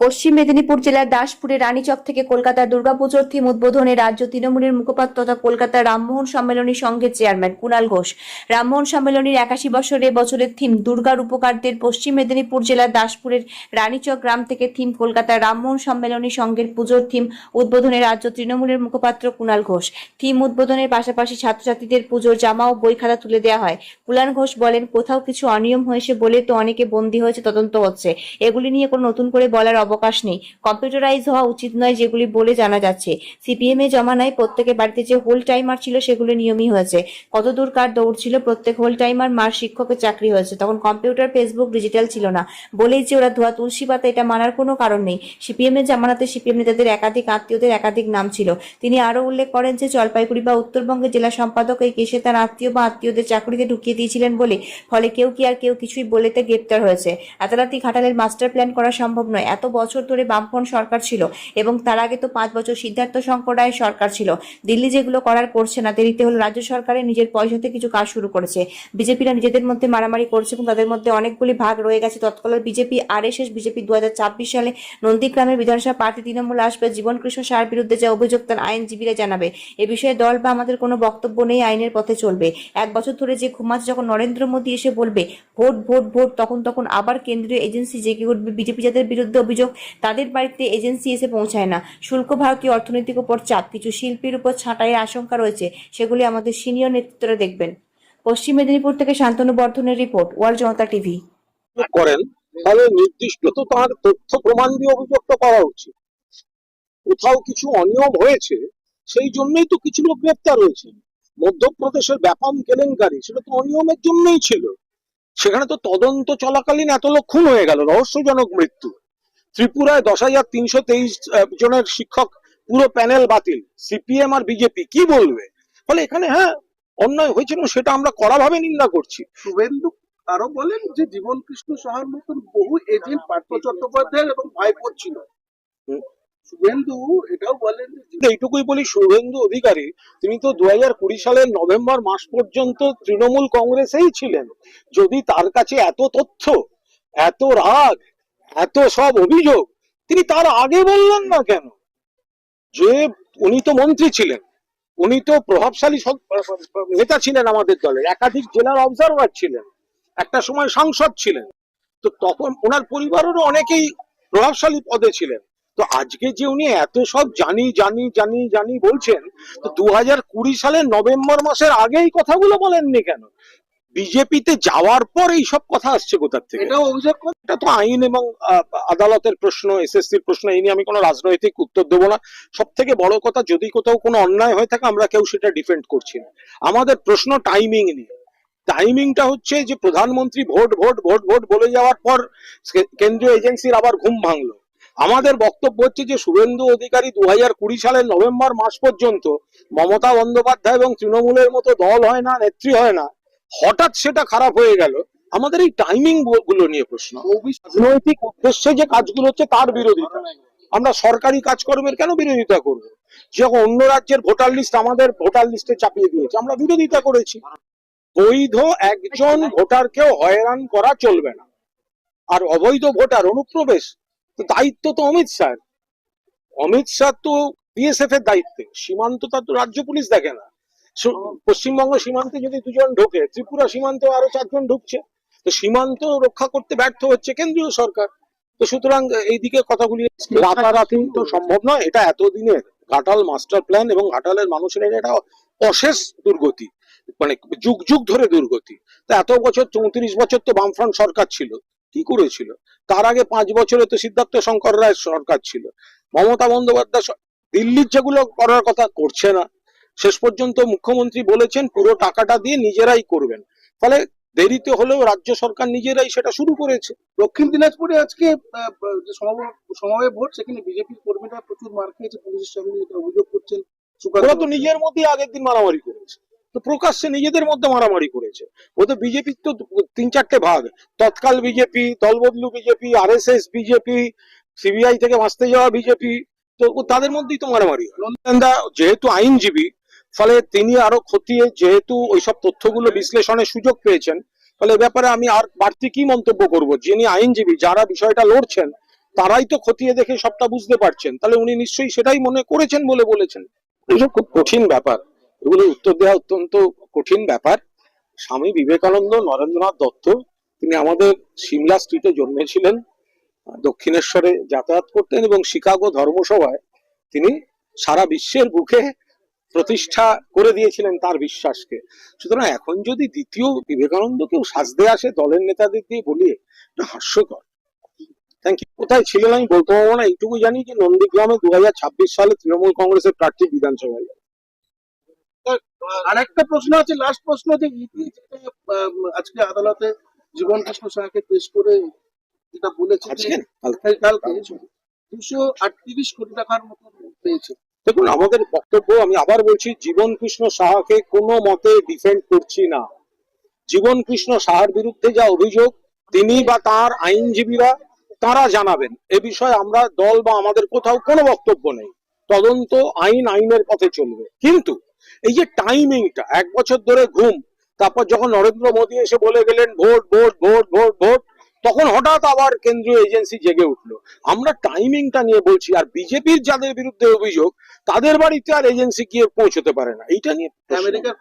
পশ্চিম মেদিনীপুর জেলার দাসপুরের রানীচক থেকে কলকাতার দুর্গাপুজোর থিম উদ্বোধনে রাজ্য তৃণমূলের মুখপাত্র তথা কলকাতার রামমোহন সম্মেলনী সংঘের চেয়ারম্যান কুণাল ঘোষ। রামমোহন সম্মেলনীর একাশি বছরে বছরের থিম দুর্গার উপকারদের পশ্চিম মেদিনীপুর জেলার দাসপুরের রানীচক গ্রাম থেকে থিম কলকাতার রামমোহন সম্মেলনী সংঘের পুজোর থিম উদ্বোধনে রাজ্য তৃণমূলের মুখপাত্র কুণাল ঘোষ। থিম উদ্বোধনের পাশাপাশি ছাত্রছাত্রীদের পুজোর জামা ও বই খাতা তুলে দেওয়া হয়। কুণাল ঘোষ বলেন, কোথাও কিছু অনিয়ম হয়েছে বলে তো অনেকে বন্দী হয়েছে, তদন্ত হচ্ছে। এগুলি নিয়ে কোনো নতুন করে বলার অবকাশ নেই। কম্পিউটারাইজ হওয়া উচিত নয় যেগুলি বলে জানা যাচ্ছে। সিপিএম এ জমানায় প্রত্যেকের বাড়িতে যে হোল টাইমার ছিল সেগুলো নিয়মই হয়েছে। কতদূর কার দৌড় ছিল, প্রত্যেক হোল টাইমার মার শিক্ষকের চাকরি হয়েছে। তখন কম্পিউটার, ফেসবুক ডিজিটাল ছিল না। বলেই যে ওরা ধোয়া তুলসী পাতা, এটা মানার কোনো কারণ নেই। সিপিএম এর জামানাতে সিপিএম নেতাদের একাধিক আত্মীয়দের একাধিক নাম ছিল। তিনি আরও উল্লেখ করেন যে জলপাইগুড়ি বা উত্তরবঙ্গের জেলা সম্পাদক এই কেসে তার আত্মীয় বা আত্মীয়দের চাকরিতে ঢুকিয়ে দিয়েছিলেন বলে। ফলে কেউ কি আর কেউ কিছুই বলেতে গ্রেপ্তার হয়েছে। এত রাতি ঘাটালের মাস্টার প্ল্যান করা সম্ভব নয়। এত বছর ধরে বামফ্রন্ট সরকার ছিল এবং তার আগে তো পাঁচ বছর সিদ্ধার্থ রায়ের সরকার ছিল। দিল্লি যেগুলো করার করছে না দেরিতে হলো রাজ্য সরকারের নিজের পয়সাতে কিছু কাজ শুরু করেছে। বিজেপিরা নিজেদের মধ্যে মারামারি করছে এবং তাদের মধ্যে অনেকগুলি ভাগ রয়ে গেছে। তৎকালীন BJP R S S BJP দু হাজার ছাব্বিশ সালে নন্দীগ্রামের বিধানসভা প্রার্থী তৃণমূল আসবে। জীবন কৃষ্ণ সার বিরুদ্ধে যা অভিযোগ তার আইনজীবীরা জানাবে। এ বিষয়ে দল বা আমাদের কোনো বক্তব্য নেই, আইনের পথে চলবে। এক বছর ধরে যে ঘুমাচ্ছে যখন নরেন্দ্র মোদী এসে বলবে, ভোট ভোট ভোট, তখন তখন আবার কেন্দ্রীয় এজেন্সি জেগে উঠবে। বিজেপি যাদের বিরুদ্ধে অভিযোগ তাদের বাড়িতে এজেন্সি এসে পৌঁছায় না। শুল্ক ভারতীয় অর্থনৈতিক উপর চাপ, কিছু শিল্পীর উপর ছাঁটাইয়ের আশঙ্কা রয়েছে, সেগুলি আমাদের সিনিয়র নেতৃত্বরা দেখবেন। পশ্চিম মেদিনীপুর থেকে শান্তনু বর্ধনের রিপোর্ট, ওয়ার্ল্ড জনতা টিভি। করেন, তাহলে নির্দিষ্ট তো তার তথ্য প্রমাণ দিয়ে অভিযুক্ত করা উচিত। কোথাও কিছু অনিয়ম হয়েছে, সেই জন্যই তো কিছু লোক গ্রেপ্তার হয়েছে। মধ্যপ্রদেশের ব্যাপম কেলেঙ্কারি, সেটা তো অনিয়মের জন্যই ছিল। সেখানে তো তদন্ত চলাকালীন এত লোক খুন হয়ে গেল, রহস্যজনক মৃত্যু। ত্রিপুরায় দশ হাজার তিনশো তেইশ জনের শিক্ষক পুরো প্যানেল বাতিল সিপিএম আর বিজেপি কি বলবে? ফলে এখানে হ্যাঁ অন্যায় হয়েছিল সেটা আমরা কড়াভাবে নিন্দা করছি। শুভেন্দু আরও বলেন যে জীবন কৃষ্ণ সাহার মতন বহু এজেন্ট পার্থ চট্টোপাধ্যায় এবং ভাইপোর ছিল। শুভেন্দু এটাও বলেন এইটুকুই বলি শুভেন্দু অধিকারী তিনি তো দু হাজার কুড়ি সালের নভেম্বর মাস পর্যন্ত তৃণমূল কংগ্রেসেই ছিলেন। যদি তার কাছে এত তথ্য এত রাগ এত সব অভিযোগ? তিনি তার আগে বললেন না কেন? যে উনি তো মন্ত্রী ছিলেন। উনি তো প্রভাবশালী নেতা ছিলেন আমাদের দলের। একাধিক জেলার অবজারভার ছিলেন। একটা সময় সাংসদ ছিলেন। তো তখন ওনার পরিবারেরও অনেকেই প্রভাবশালী পদে ছিলেন। তো আজকে যে উনি এত সব জানি জানি জানি জানি বলছেন, তো দু হাজার কুড়ি সালের নভেম্বর মাসের আগেই কথাগুলো বলেননি কেন? বিজেপিতে যাওয়ার পর এই সব কথা আসছে কোথার থেকে? এটাও অভিযোগ এটা তো আইন এবং আদালতের প্রশ্ন এসএসসির প্রশ্ন এই নিয়ে আমি কোনো রাজনৈতিক উত্তর দেবো না। সব থেকে বড় কথা যদি কোথাও কোনো অন্যায় হয়ে থাকে আমরা কেউ সেটা ডিফেন্ড করছি না। আমাদের প্রশ্ন টাইমিং নিয়ে। টাইমিংটা হচ্ছে যে প্রধানমন্ত্রী ভোট ভোট ভোট ভোট বলে যাওয়ার পর কেন্দ্রীয় এজেন্সির আবার ঘুম ভাঙলো। আমাদের বক্তব্য হচ্ছে যে শুভেন্দু অধিকারী দু হাজার কুড়ি সালের নভেম্বর মাস পর্যন্ত মমতা বন্দ্যোপাধ্যায় এবং তৃণমূলের মতো দল হয় না নেত্রী হয় না। হঠাৎ সেটা খারাপ হয়ে গেল। আমাদের এই টাইমিংগুলো নিয়ে প্রশ্ন। রাজনৈতিক উদ্দেশ্যে যে কাজগুলো হচ্ছে তার বিরোধিতা। আমরা সরকারি কাজকর্মের কেন বিরোধিতা করব? যখন অন্য রাজ্যের ভোটার লিস্ট আমাদের ভোটার লিস্টে চাপিয়ে দিয়েছে। আমরা বিরোধিতা করেছি। বৈধ একজন ভোটারকেও হয়রান করা চলবে না। আর অবৈধ ভোটার অনুপ্রবেশ দায়িত্ব তো অমিত শাহ অমিত শাহ তো বিএসএফ এর দায়িত্বে। সীমান্ত তার তো রাজ্য পুলিশ দেখে না। পশ্চিমবঙ্গ সীমান্তে যদি দুজন ঢোকে ত্রিপুরা সীমান্তে আরও চারজন ঢুকছে তো সীমান্ত রক্ষা করতে ব্যর্থ হচ্ছে কেন্দ্রীয় সরকার। তো সুতরাং এইদিকে কথাগুলি রাতারাতি তো সম্ভব নয় এটা এতদিনের ঘাটাল মাস্টার প্ল্যান এবং ঘাটালের মানুষের এটা অশেষ দুর্গতি মানে যুগ যুগ ধরে দুর্গতি। তো এত বছর চৌত্রিশ বছর তো বামফ্রন্ট সরকার ছিল কি করেছিল? তার আগে পাঁচ বছরে তো সিদ্ধার্থ শঙ্কর রায়ের সরকার ছিল। মমতা বন্দ্যোপাধ্যায় দিল্লির যেগুলো করার কথা করছে না শেষ পর্যন্ত মুখ্যমন্ত্রী বলেছেন পুরো টাকাটা দিয়ে নিজেরাই করবেন। ফলে দেরিতে হলেও রাজ্য সরকার নিজেরাই সেটা শুরু করেছে। দক্ষিণ দিনাজপুরে আজকে সমাবেশ ভোট সেখানে বিজেপির কর্মীরা প্রচুর মার খেয়েছে পুলিশের এটা অভিযোগ করছেন ওরা তো নিজের মধ্যে আগের দিন মারামারি করেছে। তো প্রকাশ্যে নিজেদের মধ্যে মারামারি করেছে। ও তো বিজেপির তো তিন চারটে ভাগ। তৎকাল BJP দলবদলু BJP R S S BJP CBI থেকে বাঁচতে যাওয়া বিজেপি তো তাদের মধ্যেই তো মারামারি হয়। যেহেতু আইনজীবী ফলে তিনি আরও খতিয়ে যেহেতু ওইসব তথ্যগুলো বিশ্লেষণের সুযোগ পেয়েছেন, ফলে ব্যাপারে আমি আর বাড়তি কি মন্তব্য করব? যিনি আইনজীবী, যারা বিষয়টা লড়ছেন, তারাই তো খতিয়ে দেখে সবটা বুঝতে পারছেন। তাহলে উনি নিশ্চয়ই সেটাই মনে করেছেন বলে বলেছেন। এসব খুব কঠিন ব্যাপার। এগুলো উত্তর দেওয়া অত্যন্ত কঠিন ব্যাপার। স্বামী বিবেকানন্দ, নরেন্দ্রনাথ দত্ত, তিনি আমাদের সিমলা স্ট্রিটে জন্মেছিলেন, দক্ষিণেশ্বরে যাতায়াত করতেন এবং শিকাগো ধর্মসভায় তিনি সারা বিশ্বের বুকে প্রতিষ্ঠা করে দিয়েছিলেন তার বিশ্বাসকে। সুতরাং এখন যদি দ্বিতীয় বিবেকানন্দকেও সাজতে আসে দলের নেতাদের দিয়ে বলিয়ে এটা হাস্যকর। থ্যাংক ইউ কোথায় ছিলেন আমি বলতে পারব না এইটুকু জানি যে নন্দীগ্রামে দু সালে তৃণমূল কংগ্রেসের প্রার্থী বিধানসভায় আরেকটা প্রশ্ন আছে লাস্ট প্রশ্ন যে আম, আজকে আদালতে জীবন কৃষ্ণ সাহাকে পেশ করে যেটা বলেছে যে আজকে? না, কালকে। দুশো আটত্রিশ কোটি টাকার মতো পেয়েছে। দেখুন, আমাদের বক্তব্য, আমি আবার বলছি, জীবন কৃষ্ণ সাহাকে কোনো মতে ডিফেন্ড করছি না। জীবন কৃষ্ণ সাহার বিরুদ্ধে যা অভিযোগ, তিনি বা তার আইনজীবীরা, তারা জানাবেন। এ বিষয়ে আমরা দল বা আমাদের কোথাও কোনো বক্তব্য নেই। তদন্ত আইন আইনের পথে চলবে। কিন্তু এই যে টাইমিংটা এক বছর ধরে ঘুম, তারপর যখন নরেন্দ্র মোদী এসে বলে গেলেন, vote vote vote vote vote তখন হঠাৎ আবার কেন্দ্রীয় এজেন্সি জেগে উঠল। আমরা টাইমিংটা নিয়ে বলছি, আর বিজেপির যাদের বিরুদ্ধে অভিযোগ, তাদের বাড়িতে আর এজেন্সি গিয়ে পৌঁছতে পারে না। এইটা নিয়ে আমেরিকার